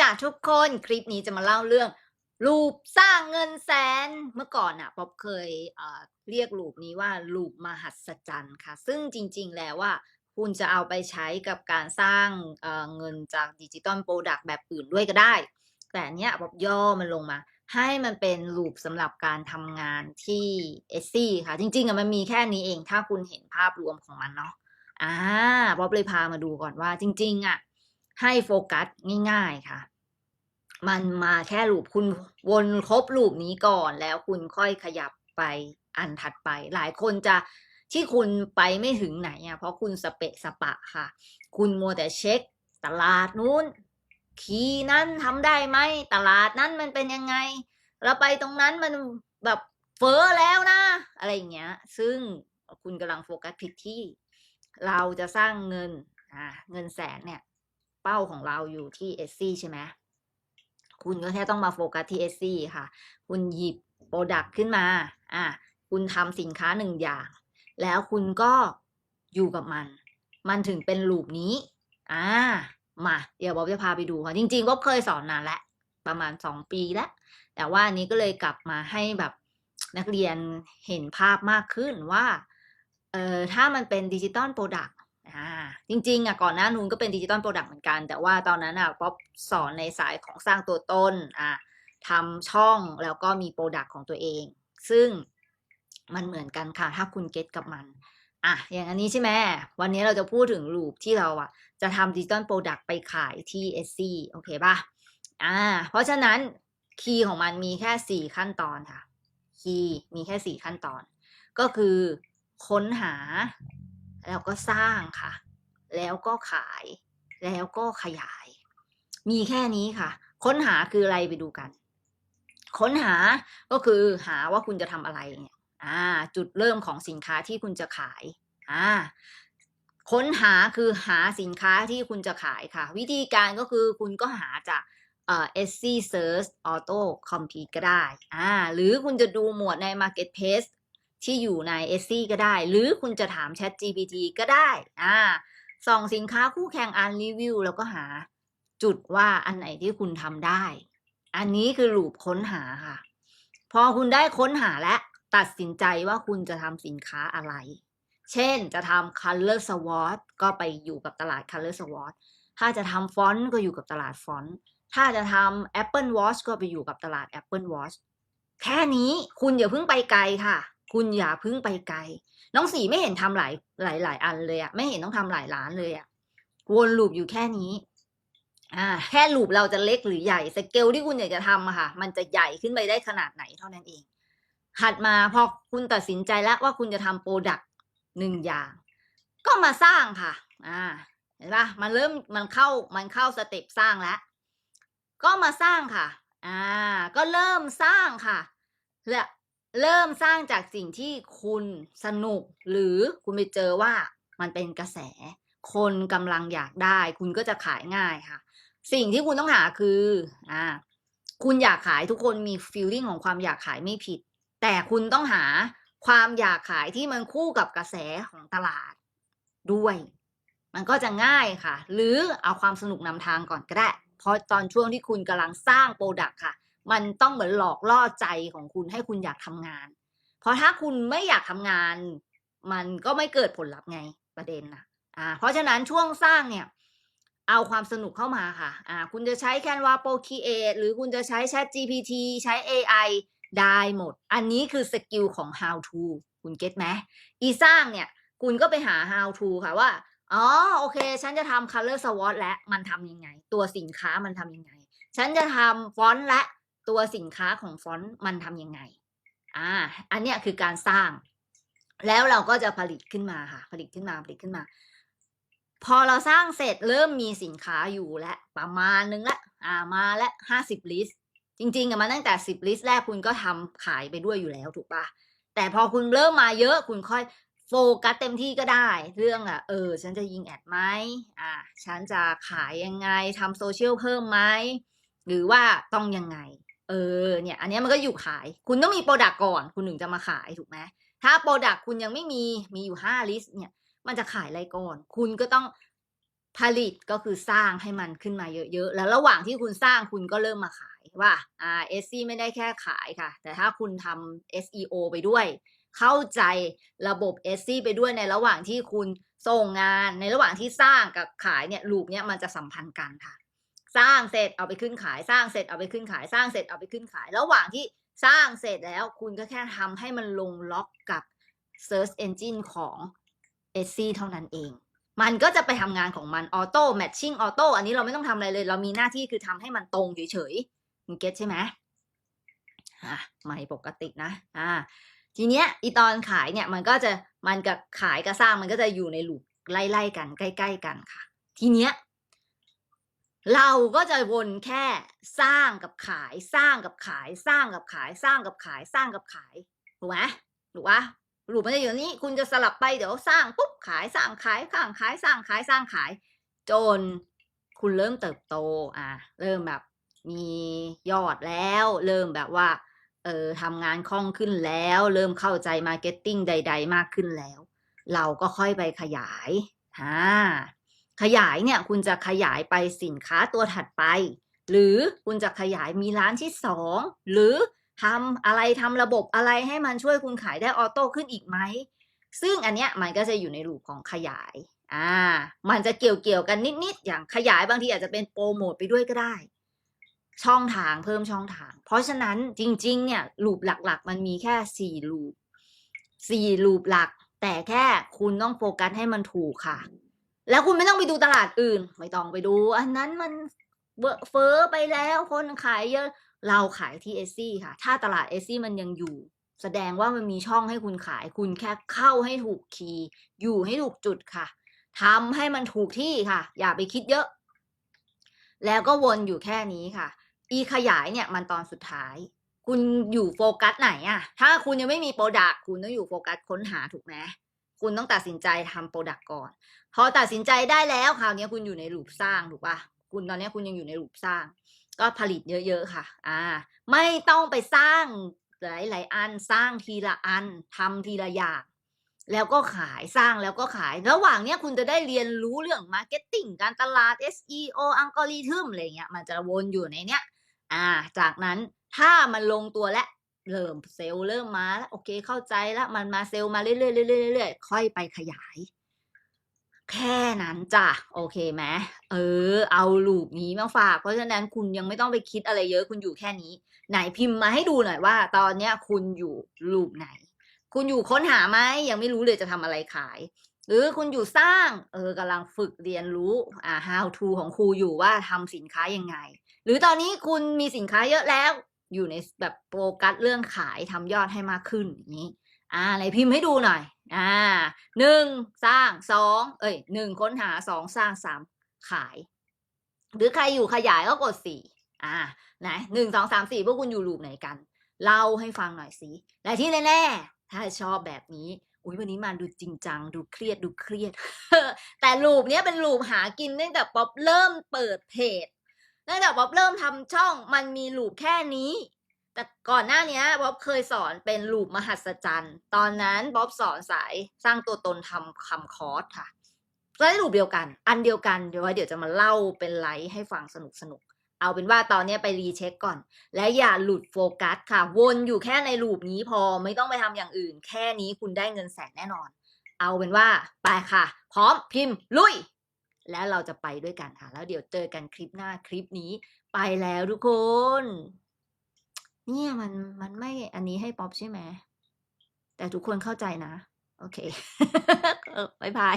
จากทุกคนคลิปนี้จะมาเล่าเรื่อง ลูปสร้างเงินแสนเมื่อก่อนอะป๊อบเคยเเรียกลูปนี้ว่าลูปมหัศจรรย์ค่ะ ซึ่งจริง ๆ แล้วว่าคุณจะเอาไปใช้กับการสร้างเเงินจากดิจิตอลโปรดักต์แบบอื่นด้วยก็ได้ แต่เนี้ยป๊อบย่อมันลงมา ให้มันเป็นลูปสำหรับการทำงานที่เอซี่ค่ะ จริงๆอะมันมีแค่นี้เองถ้าคุณเห็นภาพรวมของมันเนาะอ่าป๊อบเลยพามาดูก่อนว่าจริง ๆอะ ให้โฟกัสง่าย ๆค่ะ มันมาแค่ลูปคุณวนครบลูปนี้ก่อน แล้วคุณค่อยขยับไปอันถัดไป หลายคนจะที่คุณไปไม่ถึงไหนอะเพราะคุณสเปะสปะค่ะ คุณมัวแต่เช็ค ตลาดนู้น คีนั้นทำได้ไหมตลาดนั้นมันเป็นยังไง เราไปตรงนั้นมันแบบเฟ้อแล้วนะ อะไรอย่างเงี้ย ซึ่งคุณกำลังโฟกัสผิดที่ เราจะสร้างเงินอ่าเงินแสนเนี่ย เป้าของเราอยู่ที่เอซี่ใช่ไหมคุณก็แค่ต้องมาโฟกัสที่เอซี่ค่ะ คุณหยิบโปรดักต์ขึ้นมา อะ คุณทำสินค้าหนึ่งอย่าง แล้วคุณก็อยู่กับมัน มันถึงเป็นลูปนี้ อ่า มา เดี๋ยวบ๊อบจะพาไปดูค่ะ จริงๆบ๊อบเคยสอนนานแล้ว ประมาณสองปีแล้ว แต่ว่าอันนี้ก็เลยกลับมาให้แบบนักเรียนเห็นภาพมากขึ้นว่า เอ่อ ถ้ามันเป็นดิจิตอลโปรดักต์ อ่าจริงๆอะก่อนหน้านู้นก็เป็นดิจิตอลโปรดักต์เหมือนกัน แต่ว่าตอนนั้นอะป๊อบสอนในสายของสร้างตัวตนอ่าทำช่องแล้วก็มีโปรดักต์ของตัวเอง ซึ่งมันเหมือนกันค่ะ ถ้าคุณเก็ตกับมันอะอย่างอันนี้ใช่ไหมวันนี้เราจะพูดถึงลูปที่เราอะ จะทำดิจิตอลโปรดักต์ไปขายที่ Etsy โอเคป่ะอ่าเพราะฉะนั้นคีย์ของมันมีแค่สี่ขั้นตอนค่ะ คีย์มีแค่สี่ขั้นตอน ก็คือค้นหา แล้วก็สร้างค่ะ แล้วก็ขาย แล้วก็ขยาย มีแค่นี้ค่ะ ค้นหาคืออะไรไปดูกัน ค้นหาก็คือหาว่าคุณจะทำอะไรเนี่ยอ่า จุดเริ่มของสินค้าที่คุณจะขายอ่าค้นหาคือหาสินค้าที่คุณจะขายค่ะ วิธีการก็คือคุณก็หาจากเอ่อ Etsy Search Auto Complete ก็ได้อ่าหรือคุณจะดูหมวดใน Marketplace ที่อยู่ใน Etsy ก็ได้ หรือคุณจะถาม Chat GPT ก็ได้อ่าส่องสินค้าคู่แข่งอ่านรีวิว แล้วก็หาจุดว่าอันไหนที่คุณทำได้ อันนี้คือลูปค้นหาค่ะ พอคุณได้ค้นหาและตัดสินใจว่าคุณจะทำสินค้าอะไร เช่นจะทำ color swatch ก็ไปอยู่กับตลาด color swatch ถ้าจะทำฟอนต์ก็อยู่กับตลาดฟอนต์ถ้าจะทำ Apple Watch ก็ไปอยู่กับตลาด Apple Watch แค่นี้คุณอย่าเพิ่งไปไกลค่ะ คุณอย่าพิ่งไปไกล น้องสีไม่เห็นทำหลายหลายหลายอันเลยอะไม่เห็นต้องทำหลายล้านเลยอะวนลูปอยู่แค่นี้ อ่า แค่ลูปเราจะเล็กหรือใหญ่สเกลที่คุณอยากจะทำอะค่ะ มันจะใหญ่ขึ้นไปได้ขนาดไหนเท่านั้นเอง หัดมาพอคุณตัดสินใจแล้วว่าคุณจะทำโปรดักต์หนึ่งอย่าง ก็มาสร้างค่ะ อ่า เห็นปะมันเริ่มมันเข้ามันเข้าสเต็ปสร้างแล้ว ก็มาสร้างค่ะ อ่า ก็เริ่มสร้างค่ะและ เริ่มสร้างจากสิ่งที่คุณสนุก หรือคุณไปเจอว่ามันเป็นกระแส คนกำลังอยากได้ คุณก็จะขายง่ายค่ะ สิ่งที่คุณต้องหาคืออ่าคุณอยากขายทุกคนมีฟีลลิ่งของความอยากขายไม่ผิด แต่คุณต้องหาความอยากขายที่มันคู่กับกระแสของตลาดด้วย มันก็จะง่ายค่ะ หรือเอาความสนุกนำทางก่อนก็ได้ เพราะตอนช่วงที่คุณกำลังสร้างโปรดักต์ค่ะ มันต้องเหมือนหลอกล่อใจของคุณให้คุณอยากทำงาน เพราะถ้าคุณไม่อยากทำงาน มันก็ไม่เกิดผลลัพธ์ไงประเด็นนะอ่า เพราะฉะนั้นช่วงสร้างเนี่ย เอาความสนุกเข้ามาค่ะ อ่า คุณจะใช้ Canva Procreate หรือคุณจะใช้ Chat GPT ใช้ AI ได้หมด อันนี้คือสกิลของ how to คุณเก็ตไหมอีสร้างเนี่ย คุณก็ไปหา how to ค่ะว่า อ๋อ โอเค ฉันจะทำ color swatch และมันทำยังไง ตัวสินค้ามันทำยังไง ฉันจะทำฟอนต์และ ตัวสินค้าของฟอนต์มันทำยังไงอ่าอันเนี้ยคือการสร้าง แล้วเราก็จะผลิตขึ้นมาค่ะ ผลิตขึ้นมาผลิตขึ้นมา พอเราสร้างเสร็จเริ่มมีสินค้าอยู่แล้วประมาณนึงละอ่ามาแล้วห้าสิบลิสต์จริงๆอะมาตั้งแต่สิบลิสต์แรกคุณก็ทำขายไปด้วยอยู่แล้วถูกปะแต่พอคุณเริ่มมาเยอะคุณค่อยโฟกัสเต็มที่ก็ได้ เรื่องอะเออ ฉันจะยิงแอดไหมอ่า ฉันจะขายยังไงทำโซเชียลเพิ่มไหมหรือว่าต้องยังไง เออเนี่ย อันนี้มันก็อยู่ขาย คุณต้องมีโปรดักต์ก่อน คุณถึงจะมาขายถูกไหมถ้าโปรดักต์คุณยังไม่มีมีอยู่ห้าลิสต์เนี่ย มันจะขายอะไรก่อน คุณก็ต้องผลิตก็คือสร้างให้มันขึ้นมาเยอะๆ แล้วระหว่างที่คุณสร้างคุณก็เริ่มมาขายว่าอ่า SC ไม่ได้แค่ขายค่ะ แต่ถ้าคุณทำ SEO ไปด้วย เข้าใจระบบ SC ไปด้วยในระหว่างที่คุณส่งงานในระหว่างที่สร้างกับขายเนี่ยลูปเนี่ยมันจะสัมพันธ์กันค่ะ สร้างเสร็จเอาไปขึ้นขาย สร้างเสร็จเอาไปขึ้นขาย สร้างเสร็จเอาไปขึ้นขาย ระหว่างที่สร้างเสร็จแล้วคุณก็แค่ทำให้มันลงล็อกกับ Search Engine ของ SC เท่านั้นเอง มันก็จะไปทำงานของมันออโต้แมทชิ่งออโต้อันนี้เราไม่ต้องทำอะไรเลย เรามีหน้าที่คือทำให้มันตรงเฉยๆมึงเก็ตใช่ไหมอะไม่ปกตินะ อ่า ทีเนี้ยอีตอนขายเนี่ยมันก็จะมันกับขายกับสร้างมันก็จะอยู่ในลูปไล่ๆกันใกล้ ๆ กันค่ะ ทีเนี้ย เราก็จะวนแค่สร้างกับขายสร้างกับขายสร้างกับขายสร้างกับขายสร้างกับขายถูกไหมถูกปะหลูปมันจะอยู่นี้ คุณจะสลับไปเดี๋ยวสร้างปุ๊บขายสร้างขายข้างขายสร้างขายสร้างขาย จนคุณเริ่มเติบโตอะเริ่มแบบมียอดแล้ว เริ่มแบบว่าเออทำงานคล่องขึ้นแล้ว เริ่มเข้าใจมาร์เก็ตติ้งใด ๆ มากขึ้นแล้ว เราก็ค่อยไปขยายอ่า ขยายเนี่ยคุณจะขยายไปสินค้าตัวถัดไป หรือคุณจะขยายมีร้านที่สองหรือทำอะไรทำระบบอะไรให้มันช่วยคุณขายได้ออโต้ขึ้นอีกไหม ซึ่งอันเนี้ยมันก็จะอยู่ในรูปของขยายอ่ามันจะเกี่ยวเกี่ยวกันนิดๆอย่างขยายบางทีอาจจะเป็นโปรโมทไปด้วยก็ได้ ช่องทางเพิ่มช่องทาง เพราะฉะนั้นจริงๆเนี่ยลูปหลักๆ มันมีแค่สี่ลูปสี่ลูปหลัก แต่แค่คุณต้องโฟกัสให้มันถูกค่ะ แล้วคุณไม่ต้องไปดูตลาดอื่น ไม่ต้องไปดู อันนั้นมันเฟ้อไปแล้วคนขายเยอะเราขายที่เอซี่ค่ะ ถ้าตลาดเอซี่มันยังอยู่ แสดงว่ามันมีช่องให้คุณขาย คุณแค่เข้าให้ถูกคีย์อยู่ให้ถูกจุดค่ะทำให้มันถูกที่ค่ะ อย่าไปคิดเยอะ แล้วก็วนอยู่แค่นี้ค่ะ อีขยายเนี่ยมันตอนสุดท้าย คุณอยู่โฟกัสไหนอะถ้าคุณยังไม่มีโปรดักคุณต้องอยู่โฟกัสค้นหาถูกไหม คุณต้องตัดสินใจทำโปรดักก่อน พอตัดสินใจได้แล้วคราวนี้คุณอยู่ในรูปสร้างถูกปะคุณตอนนี้คุณยังอยู่ในรูปสร้าง ก็ผลิตเยอะๆค่ะ อ่า ไม่ต้องไปสร้างหลายๆอันสร้างทีละอันทำทีละอย่างแล้วก็ขายสร้างแล้วก็ขาย ระหว่างเนี้ยคุณจะได้เรียนรู้เรื่องมาร์เก็ตติ้งการตลาด SEO อัลกอริทึมอะไรเงี้ยมันจะวนอยู่ในเนี้ย อ่า จากนั้นถ้ามันลงตัวและ เริ่มเซลล์เริ่มมาแล้วโอเคเข้าใจแล้วมันมาเซลล์มาเรื่อยๆเรื่อยๆเรื่อยๆค่อยไปขยาย แค่นั้นจ้ะโอเคไหมเออ เอาลูปนี้มาฝาก เพราะฉะนั้นคุณยังไม่ต้องไปคิดอะไรเยอะคุณอยู่แค่นี้ ไหนพิมพ์มาให้ดูหน่อยว่า ตอนเนี้ยคุณอยู่ลูปไหน คุณอยู่ค้นหาไหมยังไม่รู้เลยจะทำอะไรขาย หรือคุณอยู่สร้าง เออกำลังฝึกเรียนรู้อ่า how to ของครูอยู่ว่าทำสินค้ายังไง หรือตอนนี้คุณมีสินค้าเยอะแล้ว อยู่ในแบบโฟกัสเรื่องขายทำยอดให้มากขึ้นอย่างนี้ อ่าไหนพิมพ์ให้ดูหน่อย อ่าหนึ่งสร้างสองเอ้ยหนึ่งค้นหาสองสร้างสามขาย หรือใครอยู่ขยายก็กดสี่อ่าไหนหนึ่งสองสามสี่พวกคุณอยู่ลูปไหนกัน เล่าให้ฟังหน่อยสิและที่แน่ๆถ้าชอบแบบนี้อุ้ยวันนี้มาดูจริงจัง ดูเครียดดูเครียด แต่ลูปเนี้ยเป็นลูปหากินตั้งแต่ป๊อปเริ่มเปิดเพจ ตั้งแต่ป๊อปเริ่มทำช่องมันมีลูปแค่นี้ แต่ก่อนหน้านี้บ๊อบเคยสอนเป็นลูปมหัศจรรย์ ตอนนั้นบ๊อบสอนสายสร้างตัวตนทำคำคอร์สค่ะก็ได้ลูปเดียวกัน อันเดียวกันเดี๋ยวเดี๋ยวจะมาเล่าเป็นไลฟ์ให้ฟังสนุกสนุกๆเอาเป็นว่าตอนนี้ไปรีเช็คก่อน และอย่าหลุดโฟกัสค่ะ วนอยู่แค่ในลูปนี้พอไม่ต้องไปทำอย่างอื่น แค่นี้คุณได้เงินแสนแน่นอน เอาเป็นว่าไปค่ะ พร้อมพิมพ์ลุย แล้วเราจะไปด้วยกันค่ะ แล้วเดี๋ยวเจอกันคลิปหน้าคลิปนี้ไปแล้วทุกคน เนี่ยมันมันไม่อันนี้ให้ป๊อปใช่ไหมแต่ทุกคนเข้าใจนะ โอเคบายบาย